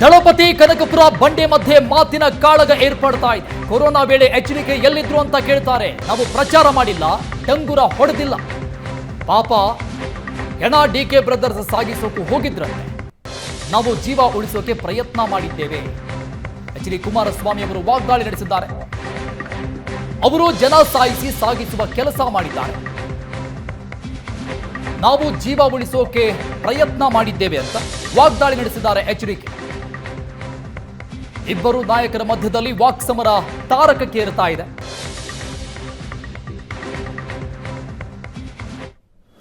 ದಳಪತಿ ಕನಕಪುರ ಬಂಡೆ ಮಧ್ಯೆ ಮಾತಿನ ಕಾಳಗ ಏರ್ಪಡ್ತಾ ಇದೆ. ಕೊರೋನಾ ವೇಳೆ ಎಚ್ಚರಿಕೆ ಎಲ್ಲಿದ್ರು ಅಂತ ಕೇಳ್ತಾರೆ. ನಾವು ಪ್ರಚಾರ ಮಾಡಿಲ್ಲ, ಡಂಗುರ ಹೊಡೆದಿಲ್ಲ. ಪಾಪ, ಹೆಣ ಡಿ ಕೆ ಬ್ರದರ್ಸ್ ಸಾಗಿಸೋಕು ಹೋಗಿದ್ರಂತೆ. ನಾವು ಜೀವ ಉಳಿಸೋಕೆ ಪ್ರಯತ್ನ ಮಾಡಿದ್ದೇವೆ. ಎಚ್ ಡಿ ಕುಮಾರಸ್ವಾಮಿ ಅವರು ವಾಗ್ದಾಳಿ ನಡೆಸಿದ್ದಾರೆ. ಅವರು ಜನ ಸಾಯಿಸಿ ಸಾಗಿಸುವ ಕೆಲಸ ಮಾಡಿದ್ದಾರೆ. ನಾವು ಜೀವ ಉಳಿಸೋಕೆ ಪ್ರಯತ್ನ ಮಾಡಿದ್ದೇವೆ ಅಂತ ವಾಗ್ದಾಳಿ ನಡೆಸಿದ್ದಾರೆ ಎಚ್ ಡಿ ಕೆ. ಇಬ್ಬರು ನಾಯಕರ ಮಧ್ಯದಲ್ಲಿ ವಾಕ್ಸಮರ ತಾರಕಕ್ಕೇರುತ್ತಾ ಇದೆ.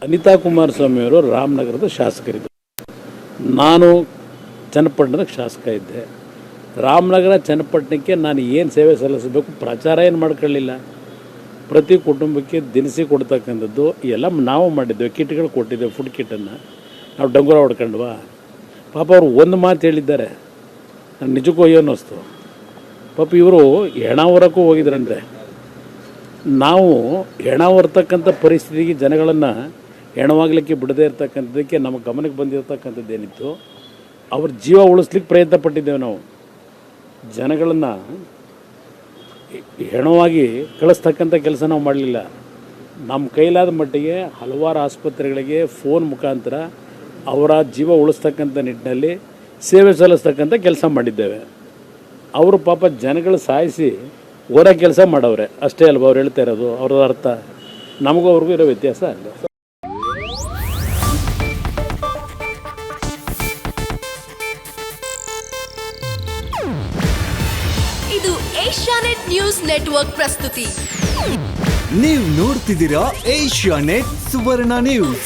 ಅನಿತಾ ಕುಮಾರಸ್ವಾಮಿಯವರು ರಾಮನಗರದ ಶಾಸಕರಿದ್ದರು. ನಾನು ಚನ್ನಪಟ್ಟಣದ ಶಾಸಕ ಇದ್ದೆ. ರಾಮನಗರ ಚನ್ನಪಟ್ಟಣಕ್ಕೆ ನಾನು ಏನು ಸೇವೆ ಸಲ್ಲಿಸಬೇಕು, ಪ್ರಚಾರ ಏನು ಮಾಡ್ಕೊಳ್ಳಿಲ್ಲ. ಪ್ರತಿ ಕುಟುಂಬಕ್ಕೆ ದಿನಸಿ ಕೊಡ್ತಕ್ಕಂಥದ್ದು ಎಲ್ಲ ನಾವು ಮಾಡಿದ್ದೇವೆ. ಕಿಟ್ಗಳು ಕೊಟ್ಟಿದ್ದೆವು ಫುಡ್ ಕಿಟ್ಟನ್ನು ನಾವು ಡಂಗುರ ಹೊಡ್ಕೊಂಡ್ವಾ. ಪಾಪ ಅವರು ಒಂದು ಮಾತು ಹೇಳಿದ್ದಾರೆ. ನಿಜಕ್ಕೂ ಅಯ್ಯೋ ಅನ್ನಿಸ್ತು. ಪಾಪ ಇವರು ಹೆಣ ಹೊರಕ್ಕೂ ಹೋಗಿದ್ರಂದ್ರೆ. ನಾವು ಹೆಣ ಹೊರ್ತಕ್ಕಂಥ ಪರಿಸ್ಥಿತಿಗೆ ಜನಗಳನ್ನು ಹೆಣವಾಗಲಿಕ್ಕೆ ಬಿಡದೇ ಇರತಕ್ಕಂಥದ್ದಕ್ಕೆ ನಮ್ಮ ಗಮನಕ್ಕೆ ಬಂದಿರತಕ್ಕಂಥದ್ದೇನಿತ್ತು, ಅವ್ರ ಜೀವ ಉಳಿಸ್ಲಿಕ್ಕೆ ಪ್ರಯತ್ನ ಪಟ್ಟಿದ್ದೇವೆ ನಾವು. ಜನಗಳನ್ನು ಹೆಣವಾಗಿ ಕಳಿಸ್ತಕ್ಕಂಥ ಕೆಲಸ ನಾವು ಮಾಡಲಿಲ್ಲ. ನಮ್ಮ ಕೈಲಾದ ಮಟ್ಟಿಗೆ ಹಲವಾರು ಆಸ್ಪತ್ರೆಗಳಿಗೆ ಫೋನ್ ಮುಖಾಂತರ ಅವರ ಜೀವ ಉಳಿಸ್ತಕ್ಕಂಥ ನಿಟ್ಟಿನಲ್ಲಿ ಸೇವೆ ಸಲ್ಲಿಸ್ತಕ್ಕಂಥ ಕೆಲಸ ಮಾಡಿದ್ದೇವೆ. ಅವರು ಪಾಪ ಜನಗಳು ಸಾಯಿಸಿ ಓಡೋ ಕೆಲಸ ಮಾಡವ್ರೆ. ಅಷ್ಟೇ ಅಲ್ವಾ ಅವ್ರು ಹೇಳ್ತಾ ಇರೋದು? ಅವ್ರದ್ದು ಅರ್ಥ. ನಮಗೂ ಅವ್ರಿಗೂ ಇರೋ ವ್ಯತ್ಯಾಸ ಅಲ್ಲ ಇದು ಏಷ್ಯಾನೆಟ್ ನ್ಯೂಸ್ ನೆಟ್ವರ್ಕ್ ಪ್ರಸ್ತುತಿ. ನೀವು ನೋಡ್ತಿದ್ದೀರಾ ಏಷ್ಯಾ ನೆಟ್ ಸುವರ್ಣ ನ್ಯೂಸ್.